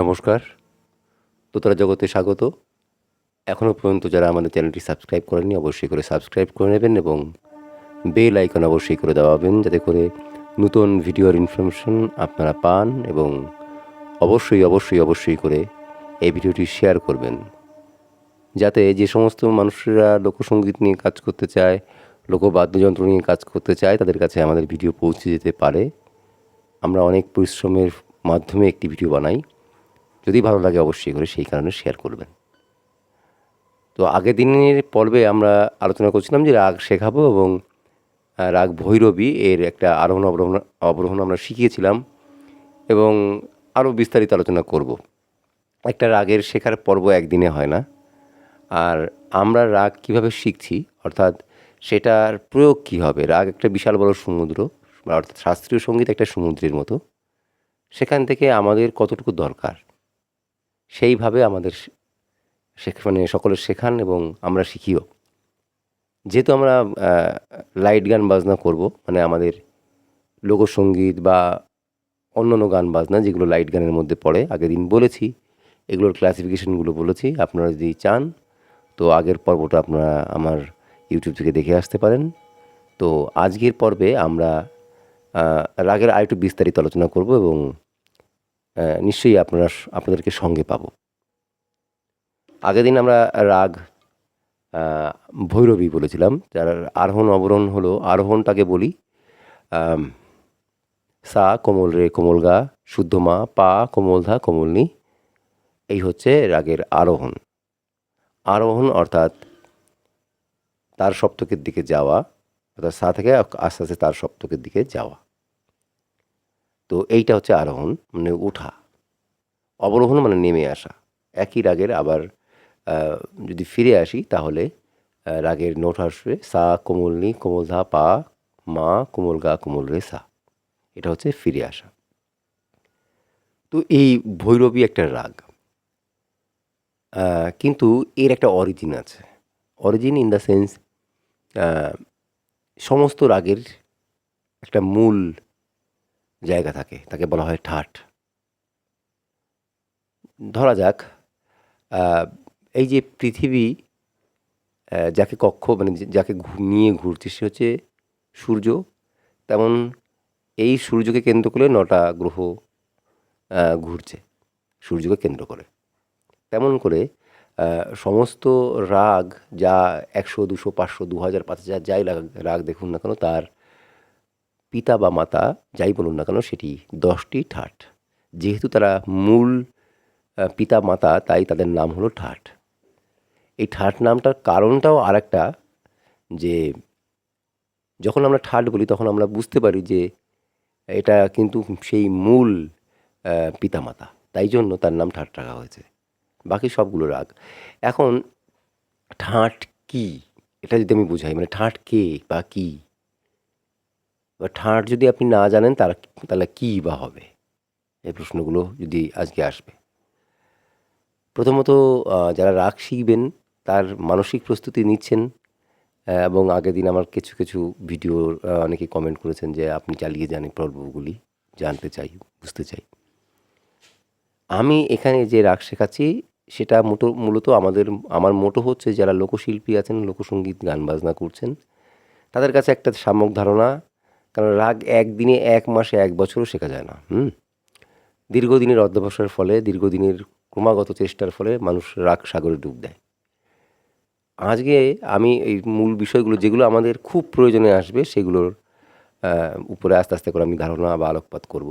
নমস্কার। দোতলা জগতে স্বাগত। এখনও পর্যন্ত যারা আমাদের চ্যানেলটি সাবস্ক্রাইব করেননি, অবশ্যই করে সাবস্ক্রাইব করে নেবেন এবং বেল আইকন অবশ্যই করে দেওয়াবেন, যাতে করে নতুন ভিডিওর ইনফরমেশন আপনারা পান এবং অবশ্যই অবশ্যই অবশ্যই করে এই ভিডিওটি শেয়ার করবেন। যাতে যে সমস্ত মানুষেরা লোকসঙ্গীত নিয়ে কাজ করতে চায় লোকবাদ্যযন্ত্র নিয়ে কাজ করতে চায়, তাদের কাছে আমাদের ভিডিও পৌঁছে যেতে পারে। আমরা অনেক পরিশ্রমের মাধ্যমে একটি ভিডিও বানাই। যদি ভালো লাগে অবশ্যই করে সেই কারণে শেয়ার করবেন। তো আগের দিনের পর্বে আমরা আলোচনা করছিলাম যে রাগ শেখাবো এবং রাগ ভৈরবী এর একটা আরোহণ অবরোহণ অবরোহণ আমরা শিখিয়েছিলাম এবং আরও বিস্তারিত আলোচনা করব। একটা রাগের শেখার পর্ব একদিনে হয় না। আর আমরা রাগ কীভাবে শিখছি, অর্থাৎ সেটার প্রয়োগ কী হবে? রাগ একটা বিশাল বড় সমুদ্র অর্থাৎ শাস্ত্রীয় সংগীত একটা সমুদ্রের মতো। সেখান থেকে আমাদের কতটুকু দরকার? সেইভাবে আমাদের মানে সকলের শেখান এবং আমরা শিখিও। যেহেতু আমরা লাইট গান বাজনা করব মানে আমাদের লোকসঙ্গীত বা অন্যান্য গান বাজনা যেগুলো লাইট গানের মধ্যে পড়ে, আগের দিন বলেছি, এগুলোর ক্লাসিফিকেশনগুলো বলেছি, আপনারা যদি চান, তো আগের পর্বটা আপনারা আমার ইউটিউব থেকে দেখে আসতে পারেন। তো আজকের পর্বে আমরা রাগের আরেকটু বিস্তারিত আলোচনা করব এবং নিশ্চয়ই আপনারা আপনাদেরকে সঙ্গে পাবো। আগের দিন আমরা রাগ ভৈরবী বলেছিলাম, যার আরোহণ অবরোহণ হলো, আরোহণটাকে বলি সা কোমল রে কোমল গা, শুদ্ধ মা, পা কোমল ধা কোমলনি এই হচ্ছে রাগের আরোহণ। আরোহণ অর্থাৎ তার সপ্তকের দিকে যাওয়া, অর্থাৎ সা থেকে আস্তে আস্তে তার সপ্তকের দিকে যাওয়া। তো এইটা হচ্ছে আরোহণ মানে ওঠা অবরোহণ মানে নেমে আসা। একই রাগের আবার যদি ফিরে আসি তাহলে রাগের নোট আসবে, সা কোমলনি কোমল ধা, পা, মা, কোমল গা, কোমল রে, সা। এটা হচ্ছে ফিরে আসা। তো এই ভৈরবী একটা রাগ। কিন্তু এর একটা অরিজিন আছে। অরিজিন ইন দ্য সেন্স সমস্ত রাগের একটা মূল জায়গা থাকে, তাকে বলা হয় ঠাট। ধরা যাক এই যে পৃথিবী যাকে কক্ষ মানে যাকে নিয়ে ঘুরছে সে হচ্ছে সূর্য। তেমন এই সূর্যকে কেন্দ্র করে নটা গ্রহ ঘুরছে, সূর্যকে কেন্দ্র করে। তেমন করে সমস্ত রাগ, যা একশো, দুশো, পাঁচশো দু হাজার পাঁচ হাজার, যাই রাগ দেখুন না কেন, তার পিতা বা মাতা যাই বলুন না কেন, সেটি দশটি ঠাট। যেহেতু তারা মূল পিতা, মাতা, তাই তাদের নাম হলো ঠাট। এই ঠাট নামটার কারণটাও আরেকটা, যে যখন আমরা ঠাট বলি, তখন আমরা বুঝতে পারি যে এটা কিন্তু সেই মূল পিতামাতা তাই জন্য তার নাম ঠাট রাখা হয়েছে। বাকি সবগুলো রাগ। এখন ঠাট কি? এটা যদি আমি বুঝাই মানে ঠাট কে বা কি? বা ঠাট যদি আপনি না জানেন, তার তাহলে কী বা হবে? এই প্রশ্নগুলো যদি আজকে আসবে। প্রথমত যারা রাগ শিখবেন, তার মানসিক প্রস্তুতি নিচ্ছেন এবং আগের দিন আমার কিছু কিছু ভিডিও অনেকে কমেন্ট করেছেন যে, আপনি চালিয়ে যান এই পর্বগুলি, জানতে চাই, বুঝতে চাই। আমি এখানে যে রাগ শেখাচ্ছি, সেটা মোটো, মূলত আমাদের, আমার মোটো হচ্ছে, যারা লোকশিল্পী আছেন লোকসঙ্গীত গান, বাজনা করছেন, তাদের কাছে একটা সাময়িক ধারণা কারণ রাগ একদিনে এক মাসে এক বছরও শেখা যায় না, হুম? দীর্ঘদিনের অধ্যবসায়ের ফলে, দীর্ঘদিনের ক্রমাগত চেষ্টার ফলে মানুষ রাগ সাগরে ডুব দেয়। আজকে আমি এই মূল বিষয়গুলো যেগুলো আমাদের খুব প্রয়োজনে আসবে সেগুলোর উপরে আস্তে আস্তে করে আমি ধারণা বা আলোকপাত করব।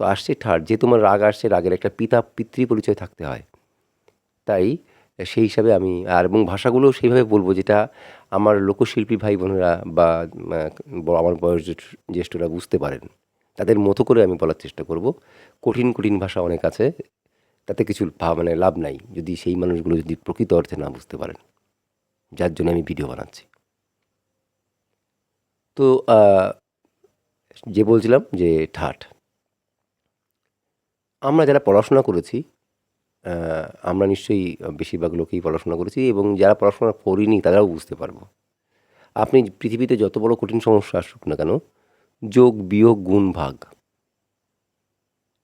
তো আসছে ঠাট, যে তোমার রাগ আসছে, রাগের একটা পিতা পিতৃ পরিচয় থাকতে হয়। তাই সেই হিসাবে আমি, আর এবং ভাষাগুলো সেইভাবে বলব যেটা আমার লোকশিল্পী ভাই বোনেরা বা আমার বয়স জ্যেষ্ঠরা বুঝতে পারেন। তাদের মতো করে আমি বলার চেষ্টা করব। কঠিন কঠিন ভাষা অনেক আছে, তাতে কিছু মানে লাভ নাই, যদি সেই মানুষগুলো যদি প্রকৃত অর্থে না বুঝতে পারেন। যার জন্য আমি ভিডিও বানাচ্ছি। তো যে বলছিলাম যে ঠাট। আমরা যারা পড়াশোনা করেছি আমরা নিশ্চয়ই বেশিরভাগ লোকেই পড়াশোনা করেছি এবং যারা পড়াশোনা করিনি তারাও বুঝতে পারব। আপনি পৃথিবীতে যত বড় কঠিন সমস্যা আসুক না কেন, যোগ, বিয়োগ, গুণ, ভাগ।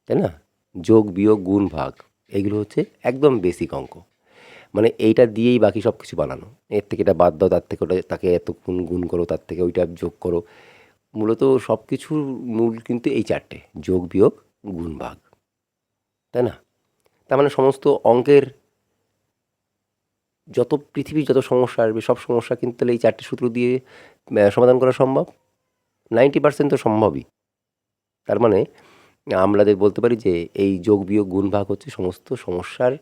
তাই না? যোগ, বিয়োগ, গুণ, ভাগ, এগুলো হচ্ছে একদম বেসিক অঙ্ক। মানে এইটা দিয়েই বাকি সব কিছু বানানো। এর থেকে এটা বাদ দাও, তার থেকে ওটা, তাকে এত গুণ গুণ করো, তার থেকে ওইটা যোগ করো। মূলত সব কিছুর মূল কিন্তু এই চারটে, যোগ, বিয়োগ, গুণ, ভাগ। তাই না? তার মানে সমস্ত অঙ্কের যত পৃথিবীর যত সমস্যা আসবে, সব সমস্যা কিন্তু তাহলে এই চারটে সূত্র দিয়ে সমাধান করা সম্ভব। নাইনটি পার্সেন্ট তো সম্ভবই। তার মানে আমাদের বলতে পারি যে এই যোগ বিয়োগ গুণ ভাগ হচ্ছে সমস্ত সমস্যার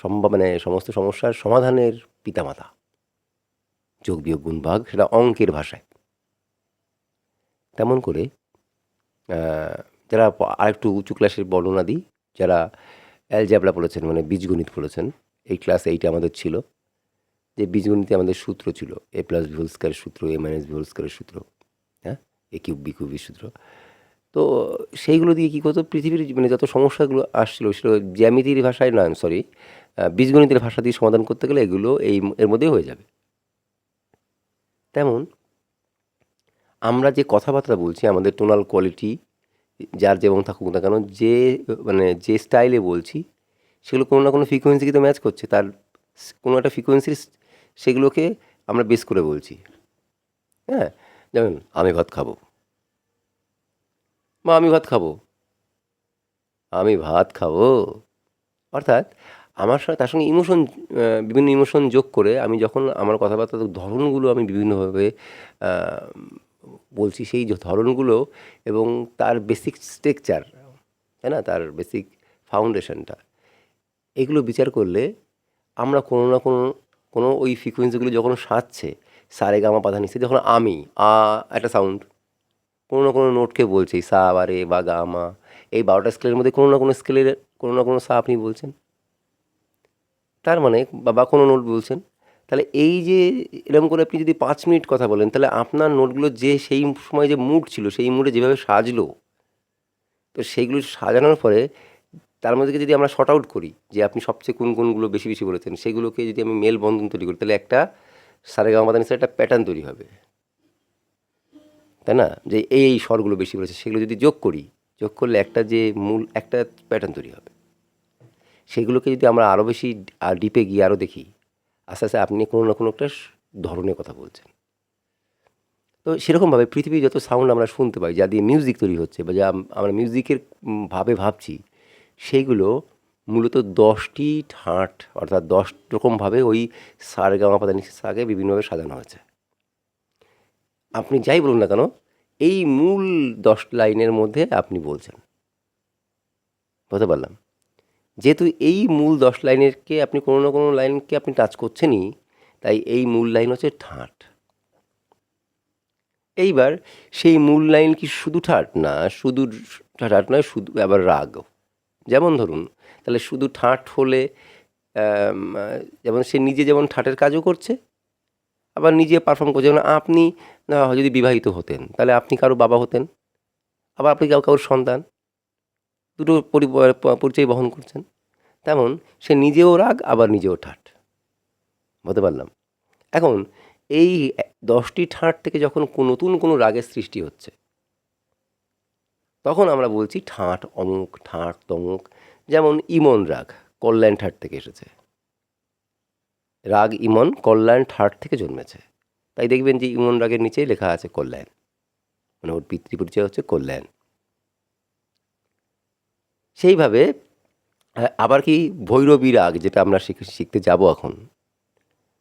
সম্ভব মানে সমস্ত সমস্যার সমাধানের পিতামাতা। যোগ বিয়োগ গুণ ভাগ, সেটা অঙ্কের ভাষায়। তেমন করে যারা আরেকটু উঁচু ক্লাসের বর্ণনা দিই, যারা অ্যালজাবলা পড়েছেন মানে বীজগণিত পড়েছেন। এই ক্লাস এইটা আমাদের ছিল। যে বীজগণিতে আমাদের সূত্র ছিল এ প্লাস বি হোল স্কোয়ারের সূত্র এ মাইনাস বি হোল স্কোয়ারের সূত্র হ্যাঁ? এ কিউব বি কিউবের সূত্র। তো সেইগুলো দিয়ে কী করতো? পৃথিবীর মানে যত সমস্যাগুলো আসছিল, সেগুলো জ্যামিতির ভাষায় নয় সরি বীজগণিতের ভাষা দিয়ে সমাধান করতে গেলে এগুলো এই এর মধ্যেই হয়ে যাবে। তেমন আমরা যে কথাবার্তা বলছি, আমাদের টোনাল কোয়ালিটি যার যেমন থাকুক না কেন, যে মানে যে স্টাইলে বলছি, সেগুলো কোনো না কোনো ফ্রিকোয়েন্সিকে তো ম্যাচ করছে। তার কোনো একটা ফ্রিকোয়েন্সির সেগুলোকে আমরা বেস করে বলছি। হ্যাঁ? যেমন, আমি ভাত খাব। বা আমি ভাত খাব। আমি ভাত খাব। অর্থাৎ, আমার সাথে তার সঙ্গে ইমোশন বিভিন্ন ইমোশন যোগ করে আমি যখন আমার কথাবার্তার ধরনগুলো আমি বিভিন্নভাবে বলছি সেই ধরনগুলো এবং তার বেসিক স্ট্রাকচার তাই না? তার বেসিক ফাউন্ডেশনটা এগুলো বিচার করলে আমরা কোনো না কোনো কোনো ওই ফ্রিকোয়েন্সিগুলো যখন সাজছে সারে গামা পাধা নিচ্ছে, যখন আমি, আ, একটা সাউন্ড কোনো না কোনো নোটকে বলছি, সা, বা, রে, বা, গা, মা, এই বারোটা স্কেলের মধ্যে কোনো না কোনো স্কেলের কোনো না কোনো সা আপনি বলছেন। তার মানে বা বা কোনো নোট বলছেন। তাহলে এই যে এরকম করে আপনি যদি পাঁচ মিনিট কথা বলেন, তাহলে আপনার নোটগুলো যে সেই সময় যে মুড ছিল, সেই মুডে যেভাবে সাজলো, তো সেইগুলো সাজানোর পরে তার মধ্যে যদি আমরা শর্ট আউট করি যে আপনি সবচেয়ে কোন কোনগুলো বেশি বেশি বলেছেন, সেগুলোকে যদি আমি মেল বন্ধন তৈরি করি, তাহলে একটা সারেগামা পাদানিসের একটা প্যাটার্ন তৈরি হবে। তাই না? যে এই এই স্বরগুলো বেশি বলেছে, সেগুলো যদি যোগ করি, যোগ করলে একটা যে মূল, একটা প্যাটার্ন তৈরি হবে। সেগুলোকে যদি আমরা আরও বেশি ডিপে গিয়ে আরও দেখি আস্তে আস্তে আপনি কোনো না কোনো একটা ধরনের কথা বলছেন। তো সেরকমভাবে পৃথিবীর যত সাউন্ড আমরা শুনতে পাই, যা দিয়ে মিউজিক তৈরি হচ্ছে বা যা আমরা মিউজিকের ভাবে ভাবছি, সেইগুলো মূলত দশটি ঠাঁট, অর্থাৎ দশ রকমভাবে ওই সার সারগামা পাদানি সাগে বিভিন্নভাবে সাজানো হয়েছে। আপনি যাই বলুন না কেন, এই মূল দশ লাইনের মধ্যে আপনি বলছেন। বুঝতে পারলাম? যেহেতু এই মূল দশ লাইনেরকে আপনি কোনো না কোনো লাইনকে আপনি টাচ করছেনই, তাই এই মূল লাইন হচ্ছে ঠাঁট। এইবার সেই মূল লাইন কি শুধু ঠাট? না, শুধু ঠাট নয়, শুধু আবার রাগ যেমন ধরুন, তাহলে শুধু ঠাট হলে যেমন সে নিজে যেমন ঠাটের কাজও করছে, আবার নিজে পারফর্ম করছে। যেমন আপনি যদি বিবাহিত হতেন, তাহলে আপনি কারও বাবা হতেন, আবার আপনি কারও কারোর সন্তান। দুটো পরিচয় বহন করছেন। তেমন সে নিজেও রাগ, আবার নিজেও ঠাট। বলতে পারলাম? এখন এই দশটি ঠাঁট থেকে যখন নতুন কোনো রাগের সৃষ্টি হচ্ছে, তখন আমরা বলছি ঠাঁট, অমুক, ঠাঁট, তমুক, যেমন ইমন রাগ, কল্যাণ ঠাট থেকে এসেছে। রাগ ইমন, কল্যাণ ঠাট থেকে জন্মেছে। তাই দেখবেন যে ইমন রাগের নিচেই লেখা আছে কল্যাণ। মানে ওর পিতৃ পরিচয় হচ্ছে কল্যাণ। সেইভাবে আবার কি ভৈরবী রাগ যেটা আমরা শিখ- শিখতে যাব এখন,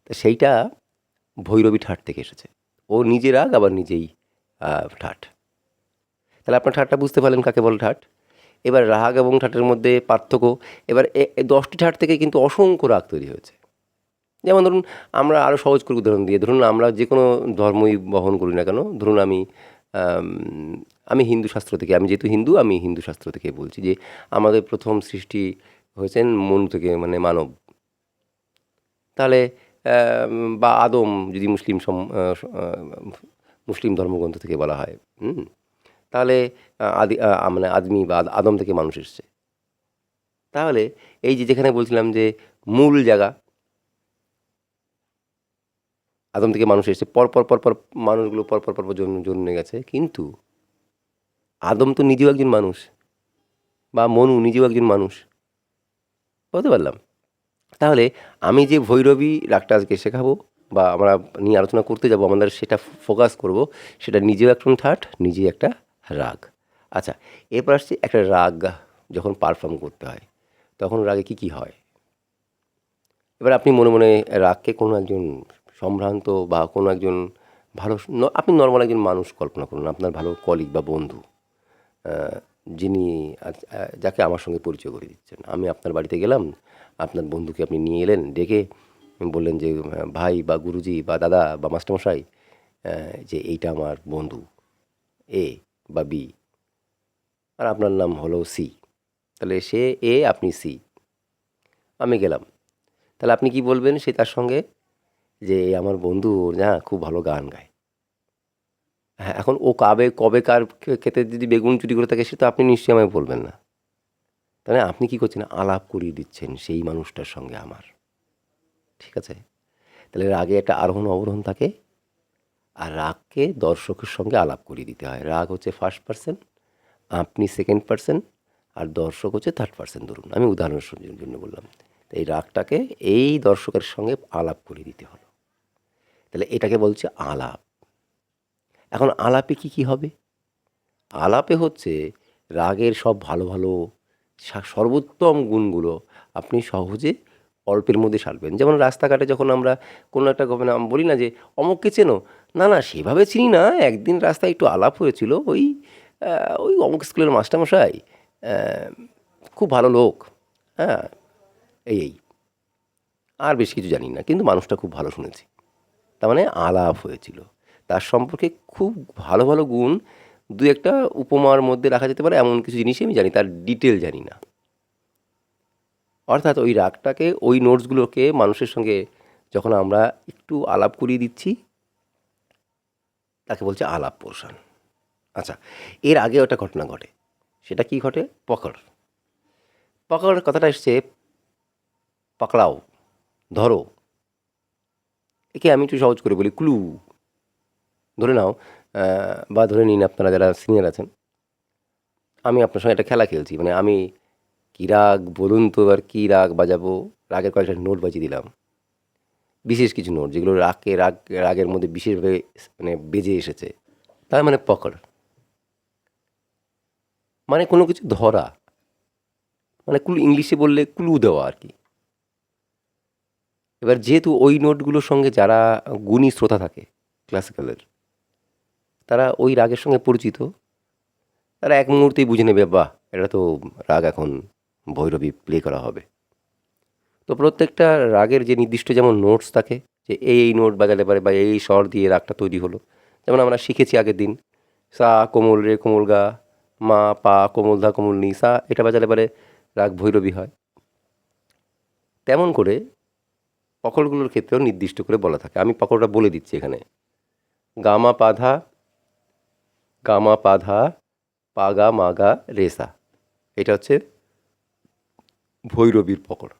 তা সেইটা ভৈরবী ঠাট থেকে এসেছে। ও নিজে রাগ আবার নিজেই ঠাট। তাহলে আপনার ঠাটটা বুঝতে পারলেন কাকে বলে ঠাট? এবার রাগ এবং ঠাটের মধ্যে পার্থক্য, এবার দশটি ঠাট থেকে কিন্তু অসংখ্য রাগ তৈরি হয়েছে। যেমন ধরুন, আমরা আরও সহজ করে উদাহরণ দিয়ে, ধরুন আমরা যে কোনো ধর্মই বহন করি না কেন, ধরুন আমি আম, হিন্দু শাস্ত্র থেকে আমি যেহেতু হিন্দু আমি হিন্দু শাস্ত্র থেকে বলছি যে আমাদের প্রথম সৃষ্টি হয়েছেন মন থেকে মানে মানব। তাহলে বা আদম যদি মুসলিম সম মুসলিম ধর্মগ্রন্থ থেকে বলা হয় হুম? তাহলে আদি মানে আদমি বা আদ- আদম থেকে মানুষ এসছে। তাহলে এই যে যেখানে বলছিলাম যে মূল জায়গা আদম থেকে মানুষ এসেছে পর পর পর পর মানুষগুলো পর পর পর পর জন্ম জন্মে গেছে কিন্তু আদম তো নিজেও একজন মানুষ বা মনু নিজেও একজন মানুষ। বলতে পারলাম। তাহলে আমি যে ভৈরবী রাগটা আজকে শেখাবো বা আমরা নিয়ে আলোচনা করতে যাব, আমাদের সেটা ফোকাস করব, সেটা নিজেও একজন ঠাট নিজে একটা রাগ। আচ্ছা এরপর আসছে একটা রাগ, যখন পারফর্ম করতে হয়, তখন রাগে কি কি হয়? এবার আপনি মনে মনে রাগকে কোনো একজন সম্ভ্রান্ত বা কোনো একজন ভালো আপনি নর্মাল একজন মানুষ, কল্পনা করুন, আপনার ভালো কলিগ বা বন্ধু। যিনি যাকে আমার সঙ্গে পরিচয় করে দিচ্ছেন। আমি আপনার বাড়িতে গেলাম, আপনার বন্ধুকে আপনি নিয়ে এলেন, ডেকে বললেন যে ভাই বা গুরুজি বা দাদা বা মাস্টারমশাই যে এইটা আমার বন্ধু, এ বা বি। আর আপনার নাম হলো সি। তাহলে সে, এ, আপনি সি। আমি গেলাম। তাহলে আপনি কি বলবেন সে তার সঙ্গে? যে, আমার বন্ধু না খুব ভালো গান গায়। হ্যাঁ এখন ও কবে কবে কার খেতে যদি বেগুন চুরি করে থাকে, সে তো আপনি নিশ্চয়ই আমায় বলবেন না। তাহলে আপনি কি করছেন? আলাপ করিয়ে দিচ্ছেন সেই মানুষটার সঙ্গে আমার। ঠিক আছে? তাহলে রাগে একটা আরোহণ অবরোহণ থাকে। আর রাগকে দর্শকের সঙ্গে আলাপ করিয়ে দিতে হয়। রাগ হচ্ছে ফার্স্ট পার্সন আপনি সেকেন্ড পার্সন আর দর্শক হচ্ছে থার্ড পার্সন ধরুন, আমি উদাহরণের জন্য বললাম। তো এই রাগটাকে এই দর্শকের সঙ্গে আলাপ করিয়ে দিতে হলো। তাহলে এটাকে বলছে আলাপ। এখন আলাপে কি কি হবে? আলাপে হচ্ছে রাগের সব ভালো ভালো সর্বোত্তম গুণগুলো আপনি সহজে অল্পের মধ্যে সারবেন। যেমন রাস্তাঘাটে যখন আমরা কোনো একটা গভর্ন আমি বলি না যে, অমুককে চেনো? না না, সেভাবে চিনি না। একদিন রাস্তায় একটু আলাপ হয়েছিল ওই ওই অমুক স্কুলের মাস্টারমশাই খুব ভালো লোক হ্যাঁ এই এই। আর বেশ কিছু জানি না, কিন্তু মানুষটা খুব ভালো শুনেছি। তার মানে আলাপ হয়েছিল। তার সম্পর্কে খুব ভালো ভালো গুণ দু একটা উপমার মধ্যে রাখা যেতে পারে, এমন কিছু জিনিসই আমি জানি, তার ডিটেল জানি না। অর্থাৎ ওই রাগটাকে, ওই নোটসগুলোকে মানুষের সঙ্গে যখন আমরা একটু আলাপ করিয়ে দিচ্ছি, তাকে বলছে আলাপ পোষণ। আচ্ছা এর আগে একটা ঘটনা ঘটে। সেটা কি ঘটে? পকড়। পকড় কথাটা এসছে, পাকড়াও, ধরো। একে আমি একটু সহজ করে বলি, ক্লু। ধরে নাও বা ধরে নিন আপনারা যারা সিনিয়র আছেন, আমি আপনার সঙ্গে একটা খেলা খেলছি। মানে আমি কী রাগ, বলুন তো এবার কী রাগ বাজাবো? রাগের কয়েকটা নোট বাজিয়ে দিলাম। বিশেষ কিছু নোট যেগুলো রাগকে রাগ, রাগের মধ্যে বিশেষভাবে মানে বেজে এসেছে। তার মানে পকড় মানে কোনো কিছু ধরা। মানে ক্লু, ইংলিশে বললে ক্লু দেওয়া আর কি। এবার যেহেতু ওই নোটগুলোর সঙ্গে যারা গুণী শ্রোতা থাকে ক্লাসিক্যালের তারা ওই রাগের সঙ্গে পরিচিত। তারা এক মুহূর্তেই বুঝে নেবে, বাহ, এটা তো রাগ এখন ভৈরবী প্লে করা হবে। তো প্রত্যেকটা রাগের যে নির্দিষ্ট যেমন নোটস থাকে, যে এই এই নোট বাজালে পারে বা এই স্বর দিয়ে রাগটা তৈরি হলো, যেমন আমরা শিখেছি আগের দিন, সা, কোমল, রে, কোমল, গা, মা, পা, কোমল, ধা, কোমল, নি, সা, এটা বাজালে পারে রাগ ভৈরবী হয়। তেমন করে পকড়গুলোর ক্ষেত্রেও নির্দিষ্ট করে বলা থাকে। আমি পকড়টা বলে দিচ্ছি এখানে। গামা পাধা গামা পাধা, পাগা মাগা, রেসা। এটা হচ্ছে ভৈরবীর পকড়।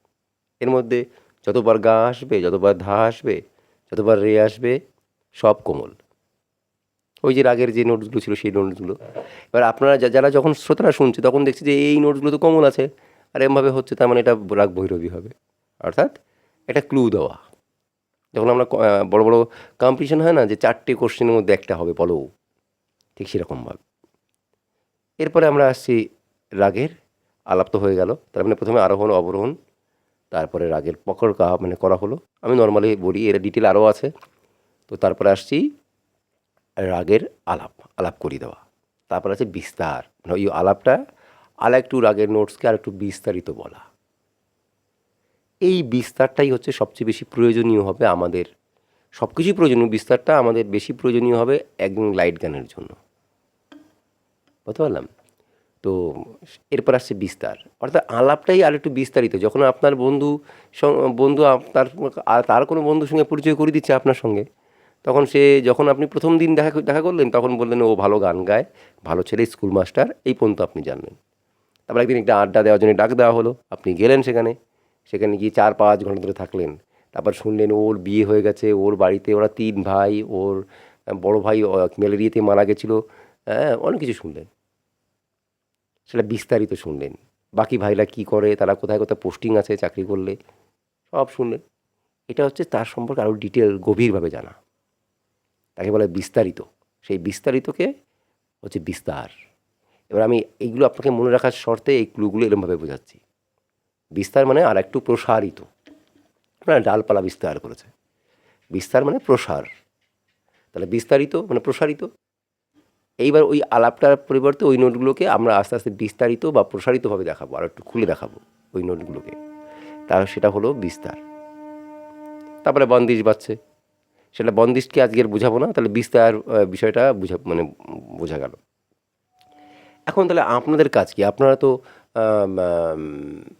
এর মধ্যে যতবার গা আসবে, যতবার ধা আসবে, যতবার রে আসবে, সব কোমল। ওই যে রাগের যে নোটসগুলো ছিল, সেই নোটসগুলো এবার আপনারা যারা যখন শ্রোতারা শুনছে, তখন দেখছে যে এই নোটসগুলো তো কোমল আছে। আর এমভাবে হচ্ছে, তার মানে এটা রাগ ভৈরবী হবে। অর্থাৎ এটা ক্লু দেওয়া। যখন আমরা বড় বড় কম্পিটিশন হয় না যে চারটে কোশ্চেনের মধ্যে একটা হবে, বলো। ঠিক সেরকমভাবে এরপরে আমরা আসছি রাগের, আলাপ তো হয়ে গেল। তার মানে প্রথমে আরোহণ, অবরোহণ, তারপরে রাগের পকড় কা মানে করা হলো। আমি নর্মালি বলি, এর ডিটেল আরও আছে। তো তারপরে আসছি রাগের আলাপ আলাপ করিয়ে দেওয়া। তারপর আছে বিস্তার মানে ওই আলাপটা আর একটু রাগের নোটসকে আর একটু বিস্তারিত বলা। এই বিস্তারটাই হচ্ছে সবচেয়ে বেশি প্রয়োজনীয় হবে আমাদের সব কিছুই প্রয়োজনীয়, বিস্তারটা আমাদের বেশি প্রয়োজনীয় হবে একজন লাইট গানের জন্য। বুঝতে পারলাম? তো এরপর আসছে বিস্তার। অর্থাৎ আলাপটাই আর একটু বিস্তারিত। যখন আপনার বন্ধু বন্ধু আপনার, আর তার কোনো বন্ধুর সঙ্গে পরিচয় করে দিচ্ছে আপনার সঙ্গে, তখন সে যখন আপনি প্রথম দিন দেখা দেখা করলেন, তখন বললেন, ও ভালো গান গায়, ভালো ছেলে স্কুল মাস্টার এই পর্যন্ত আপনি জানলেন। তারপর একদিন একটা আড্ডা দেওয়ার জন্য ডাক দেওয়া হলো। আপনি গেলেন সেখানে। সেখানে গিয়ে চার পাঁচ ঘণ্টা ধরে থাকলেন। তারপর শুনলেন ওর বিয়ে হয়ে গেছে, ওর বাড়িতে ওরা তিন ভাই, ওর বড় ভাই ম্যালেরিয়াতে মারা গেছিল হ্যাঁ অনেক কিছু শুনলেন। সেটা বিস্তারিত শুনলেন। বাকি ভাইরা কি করে, তারা কোথায় কোথায় পোস্টিং আছে, চাকরি করলে, সব শুনলেন। এটা হচ্ছে তার সম্পর্কে আরও ডিটেল গভীরভাবে জানা। তাকে বলে বিস্তারিত। সেই বিস্তারিতকে হচ্ছে বিস্তার। এবার আমি এইগুলো আপনাকে মনে রাখার শর্তে এই ক্লুগুলো এরমভাবে বোঝাচ্ছি। বিস্তার মানে আর একটু প্রসারিত। আপনার ডালপালা বিস্তার করেছে। বিস্তার মানে প্রসার। তাহলে বিস্তারিত মানে প্রসারিত। এইবার ওই আলাপটার পরিবর্তে ওই নোটগুলোকে আমরা আস্তে আস্তে বিস্তারিত বা প্রসারিতভাবে দেখাবো, আর একটু খুলে দেখাবো ওই নোটগুলোকে। তার সেটা হলো বিস্তার। তারপরে বন্দিশ বাচ্ছে সেটা বন্দিশকে আজকের বোঝাবো না, তাহলে বিস্তার বিষয়টা বুঝা মানে বোঝা গেল। এখন তাহলে আপনাদের কাজ কি? আপনারা তো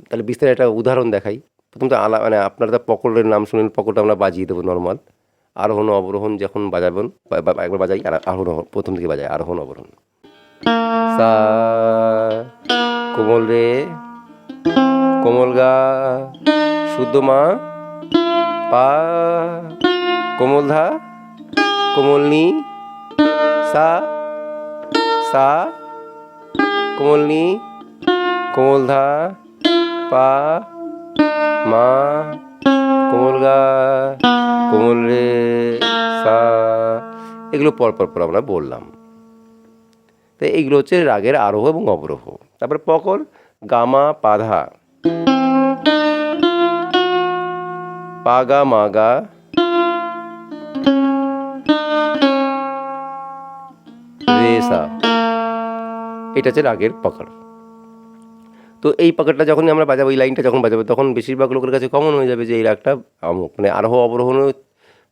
তাহলে বিস্তার একটা উদাহরণ দেখাই। প্রথম তো আলা মানে আপনারা তো পকলের নাম শুনেন পকলটা আমরা বাজিয়ে দেবো নর্মাল আরোহণ, অবরোহণ যখন বাজাবেন একবার বাজাই, আর আরোহণ, প্রথম থেকে বাজাই, আরোহণ, অবরোহণ। সা, কোমল রে, কোমল গা, শুদ্ধ মা, পা, কোমল ধা, কোমল নি, সা সা, কোমল নি, কোমল ধা, পা মা, কোমল গা, কোমল রে, সা। এগুলো পর পর পর আমরা বললাম। তো এইগুলো হচ্ছে রাগের আরোহ এবং অবরোহ। তারপর পকর গামা, পাধা। পাগা মাগা রেসা এটা হচ্ছে রাগের পকড় তো এই পকেটটা যখনই আমরা বাজাবো এই লাইনটা যখন বাজাবো তখন বেশিরভাগ লোকের কাছে কমন হয়ে যাবে যে এই রাগটা অমুক মানে আরোহ অবরোহণও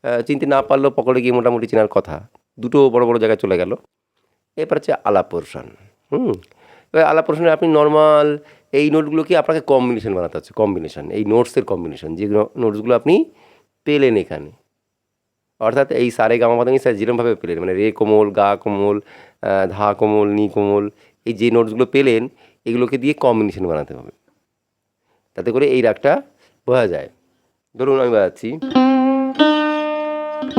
আহ, চিনতে না পারলেও পকেটে গিয়ে মোটামুটি চেনার কথা। দুটো বড় বড় জায়গায় চলে গেল। এরপর হচ্ছে পোর্শন হুম? এবার পোর্শনে আপনি নর্মাল এই নোটগুলোকে আপনাকে কম্বিনেশন বানাতে হচ্ছে? কম্বিনেশন এই নোটসের কম্বিনেশন যে নোটসগুলো আপনি পেলেন এখানে। অর্থাৎ এই সারে গামা পাতানি স্যার যেরমভাবে পেলেন মানে রে কোমল গা কোমল ধা কোমল নি কোমল এই যে নোটসগুলো পেলেন এগুলোকে দিয়ে কম্বিনেশন বানাতে হবে। তাতে করে এই রাগটা বোঝা যায়। ধরুন আমি বাজাচ্ছি।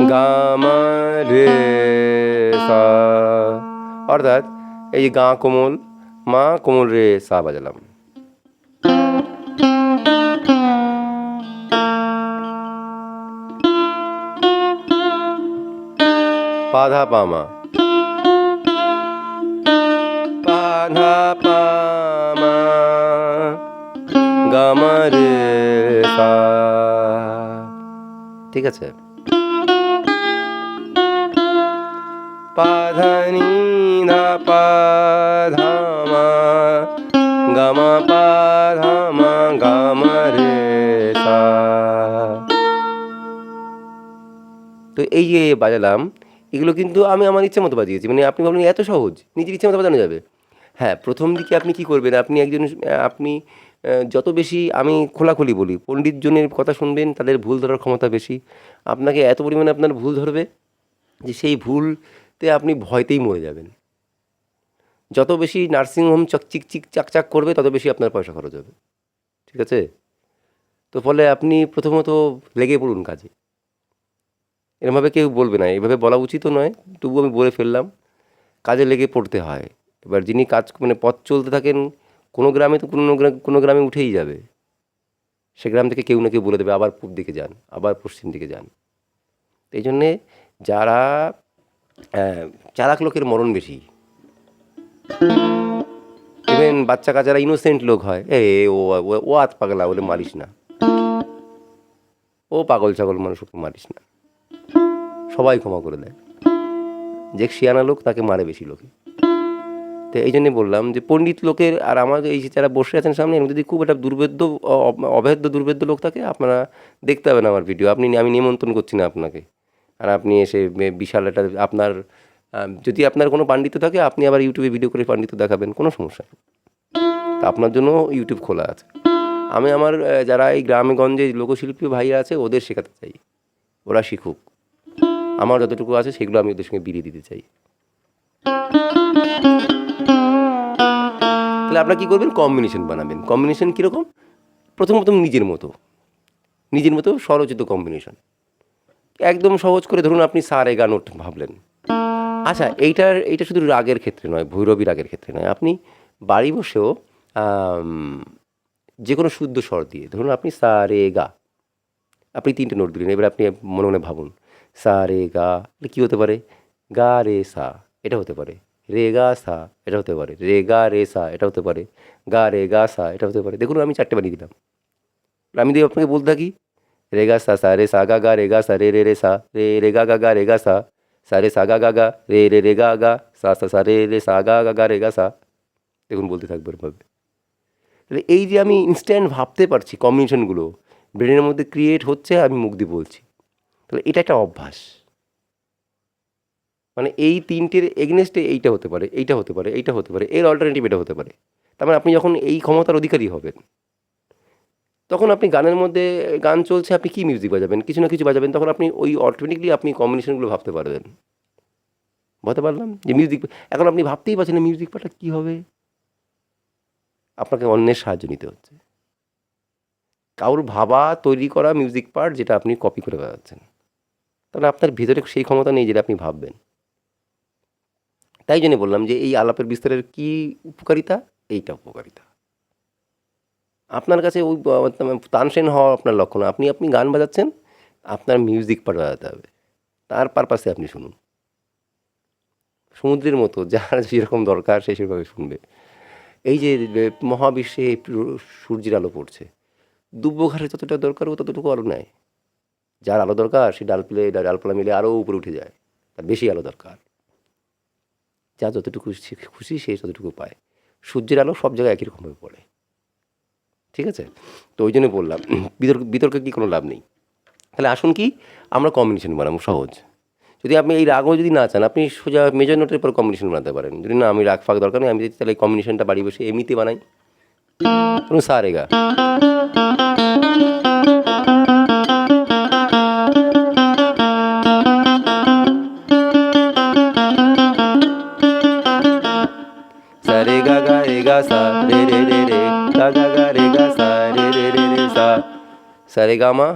গামা রে সা। অর্থাৎ এই গা কোমল, মা কোমল রে সা বাজালাম। পাধা পামা ঠিক আছে পাধানি ধা পাধামা গামা পাধামা গামা রে সা তো এই যে বাজালাম, এগুলো কিন্তু আমি আমার ইচ্ছে মতো বাজিয়েছি। মানে আপনি ভাবলেন এত সহজ, নিজের ইচ্ছে মতো বাজানো যাবে। হ্যাঁ প্রথম দিকে আপনি কি করবেন? আপনি একজন, আপনি যত বেশি আমি খোলাখুলি বলি পণ্ডিতজনের কথা শুনবেন, তাদের ভুল ধরার ক্ষমতা বেশি। আপনাকে এত পরিমাণে আপনার ভুল ধরবে যে সেই ভুলতে আপনি ভয়তেই মরে যাবেন। যত বেশি নার্সিংহোম চক, চিক চিক চাকচাক করবে, তত বেশি আপনার পয়সা খরচ হবে। ঠিক আছে? তো ফলে আপনি প্রথমত লেগে পড়ুন কাজে। এরমভাবে কেউ বলবে না এভাবে বলা উচিতও নয় তবু আমি বলে ফেললাম, কাজে লেগে পড়তে হয়। এবার যিনি কাজ মানে পথ চলতে থাকেন, কোনো গ্রামে তো কোনো কোনো গ্রামে উঠেই যাবে। সে গ্রাম থেকে কেউ না কেউ বলে দেবে, আবার পূব দিকে যান, আবার পশ্চিম দিকে যান। এই জন্যে যারা চালাক লোকের মরণ বেশি। ইভেন বাচ্চা কাচারা ইনোসেন্ট লোক হয়, এ, ও- ও আত পাগলা বলে মারিস না। ও পাগল ছাগল মানুষ, ওকে মারিস না। সবাই ক্ষমা করে দেয়। যে শিয়ানা লোক, তাকে মারে বেশি লোকে। তো এই জন্যে বললাম যে পণ্ডিত লোকের আর আমার এই যারা বসে আছেন সামনে, এর যদি খুব একটা দুর্বেদ্য অ- অভেদ্য দুর্বেদ্য লোক থাকে আপনারা দেখতে পাবেন আমার ভিডিও আপনি আমি নিমন্ত্রণ করছি না আপনাকে। আর আপনি এসে বিশাল একটা আপনার যদি আপনার কোনো পাণ্ডিত্য থাকে, আপনি আবার ইউটিউবে ভিডিও করে পাণ্ডিত্য দেখাবেন, কোনো সমস্যা নেই। তা আপনার জন্য ইউটিউব খোলা আছে। আমি আমার যারা এই গ্রামে গঞ্জে লোকশিল্পী ভাইরা আছে, ওদের শেখাতে চাই। ওরা শিখুক। আমার যতটুকু আছে, সেগুলো আমি ওদের সঙ্গে বিলিয়ে দিতে চাই। তাহলে আপনারা কী করবেন? কম্বিনেশন বানাবেন। কম্বিনেশন কীরকম? প্রথম প্রথম নিজের মতো। নিজের মতো স্বরচিত কম্বিনেশন একদম সহজ করে ধরুন আপনি সা রে গা নোট ভাবলেন। আচ্ছা এইটার, এইটা শুধু রাগের ক্ষেত্রে নয়, ভৈরবী রাগের ক্ষেত্রে নয়। আপনি বাড়ি বসেও যে কোনো শুদ্ধ স্বর দিয়ে, ধরুন আপনি সা রে গা। আপনি তিনটে নোট দিলেন, এবার আপনি মনে মনে ভাবুন সা রে গা কী হতে পারে? গা রে সা, এটা হতে পারে। রে গা সা, এটা হতে পারে। রে গা রে সা, এটা হতে পারে। গা রে গা সা, এটা হতে পারে। দেখুন, আমি চারটে বানিয়ে দিলাম। আমি যদি আপনাকে বলতে থাকি রে গা সা সা রে সা, গা গা রে গা সা, রে রে রে সা, রে রে গা গা গা রে গা সা সা রে সা, গা গা গা, রে রে রে গা গা, সা সা সা, রে রে সা, গা গা গা, রে গা সা। দেখুন, বলতে থাকবে এরভাবে তাহলে এই যে আমি ইনস্ট্যান্ট ভাবতে পারছি কম্বিনেশনগুলো ব্রেনের মধ্যে ক্রিয়েট হচ্ছে, আমি মুখ দিয়ে বলছি। তাহলে এটা একটা অভ্যাস। মানে এই তিনটের এগনেস্টে এইটা হতে পারে, এইটা হতে পারে, এইটা হতে পারে, এর অল্টারনেটিভ এটা হতে পারে। তার মানে আপনি যখন এই ক্ষমতার অধিকারী হবেন, তখন আপনি গানের মধ্যে গান চলছে, আপনি কী মিউজিক বাজাবেন? কিছু না কিছু বাজাবেন, তখন আপনি ওই অটোমেটিকলি আপনি কম্বিনেশনগুলো ভাবতে পারবেন। বলতে পারলাম? যে মিউজিক এখন আপনি ভাবতেই পারছেন না মিউজিক পার্টটা কী হবে? আপনাকে অন্যের সাহায্য নিতে হচ্ছে। কারোর ভাবা তৈরি করা মিউজিক পার্ট যেটা আপনি কপি করে বেড়াচ্ছেন। তাহলে আপনার ভিতরে সেই ক্ষমতা নেই যেটা আপনি ভাববেন। তাই জন্য বললাম যে এই আলাপের বিস্তারের কি উপকারিতা? এইটা উপকারিতা। আপনার কাছে ওই তানসেন হওয়া আপনার লক্ষ্য না। আপনি আপনি গান বাজাচ্ছেন, আপনার মিউজিক পার্ট বাজাতে হবে। তার পারপাসে আপনি শুনুন। সমুদ্রের মতো, যার যেরকম দরকার সে সেভাবে শুনবে। এই যে মহাবিশ্বে সূর্যের আলো পড়ছে দুব্বঘাটে যতটা দরকার ও ততটুকু আলো নেয়। যার আলো দরকার, সে ডালপালে ডালপালা মিলে আরও উপরে উঠে যায়। তার বেশি আলো দরকার। যা যতটুকু খুশি সে ততটুকু পায়। সূর্যের আলো সব জায়গায় একই রকমভাবে পড়ে। ঠিক আছে? তো ওই জন্য বললাম, বিতর্ক, বিতর্কে কি কোনো লাভ নেই। তাহলে আসুন কি, আমরা কম্বিনেশন বানাবো সহজ। যদি আপনি এই রাগও যদি না চান, আপনি সোজা মেজর নোটের পর কম্বিনেশন বানাতে পারেন। যদি না, আমি রাগ ফাঁক দরকার নেই, আমি যদি তাহলে কম্বিনেশনটা বাড়ি বসে এমনিতে বানাই। ধরুন সা রেগা সারেগামা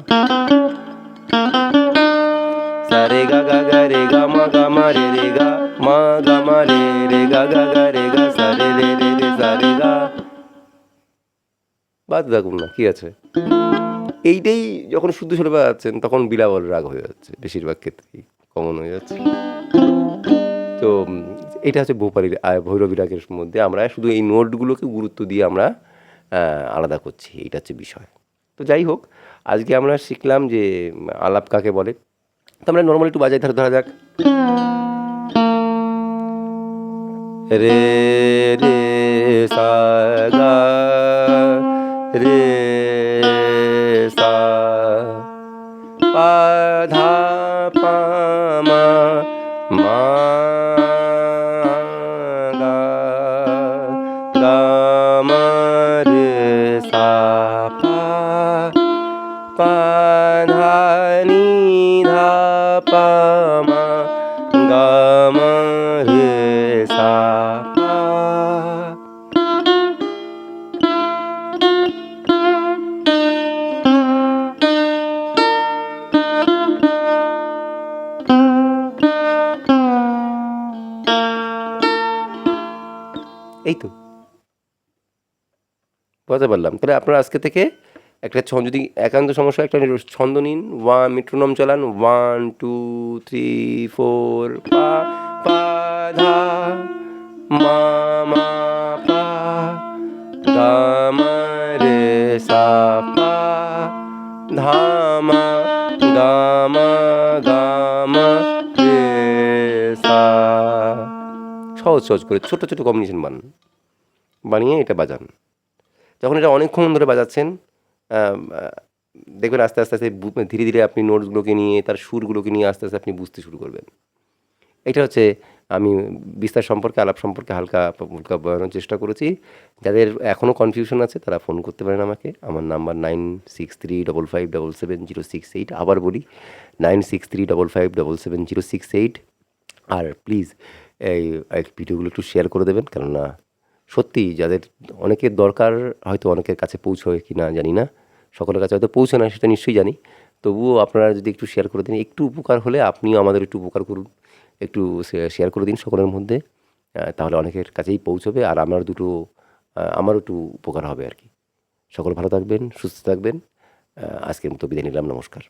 রে গা গা গা রে গা মা গা মা রে রে গা মা গা মা রে রে গা গা গা রে গা সা রে রে রে রে সা বাদ দেখুন না, কি আছে? এইটাই যখন শুদ্ধ সুরে বাজাচ্ছেন, তখন বিলাবল রাগ হয়ে যাচ্ছে, বেশিরভাগ ক্ষেত্রেই কমন হয়ে যাচ্ছে। তো, এটা হচ্ছে ভোপালির ভৈরবী রাগের মধ্যে আমরা শুধু এই নোটগুলোকে গুরুত্ব দিয়ে আমরা আলাদা করছি এটা হচ্ছে বিষয়। তো যাই হোক, আজকে আমরা শিখলাম যে আলাপ কাকে বলে। তো আমরা নর্মাল একটু বাজাই, ধরে, ধরা যাক। রে রে সা রে বুঝতে পারলাম তাহলে আপনারা আজকে থেকে একটা ছন্দ যদি একান্ত সমস্যা, একটা ছন্দ নিন। ওয়ান মিট্রোনম চালান। ওয়ান টু থ্রি ফোর পা পা, ধা, মা মা, পা, গা, মা, রে, সা, পা, ধা, মা, গা, মা মা, রে, সা। সহজ সহজ করে ছোট ছোট কম্বিনেশন বানান। বানিয়ে এটা বাজান। যখন এটা অনেকক্ষণ ধরে বাজাচ্ছেন দেখবেন আস্তে আস্তে আস্তে ধীরে ধীরে আপনি নোটসগুলোকে নিয়ে, তার সুরগুলোকে নিয়ে আস্তে আস্তে আপনি বুঝতে শুরু করবেন। এটা হচ্ছে আমি বিস্তার সম্পর্কে, আলাপ সম্পর্কে হালকা হালকা বোঝানোর চেষ্টা করেছি। যাদের এখনও কনফিউশন আছে, তারা ফোন করতে পারেন আমাকে। আমার number nine six three double five double seven zero six eight আবার বলি nine six three double five double seven zero six eight R please এই ভিডিওগুলো একটু শেয়ার করে দেবেন, কেননা সত্যি যাদের অনেকের দরকার হয়তো অনেকের কাছে পৌঁছয় কি না জানি না। সকলের কাছে হয়তো পৌঁছে না, সেটা নিশ্চয়ই জানি। তবুও আপনারা যদি একটু শেয়ার করে দিন, একটু উপকার হলে আপনিও আমাদের একটু উপকার করুন। একটু শেয়ার করে দিন সকলের মধ্যে তাহলে অনেকের কাছেই পৌঁছবে আর আমার দুটো আমারও একটু উপকার হবে আর কি। সকল ভালো থাকবেন, সুস্থ থাকবেন। আজকের মতো বিদায় নিলাম, নমস্কার।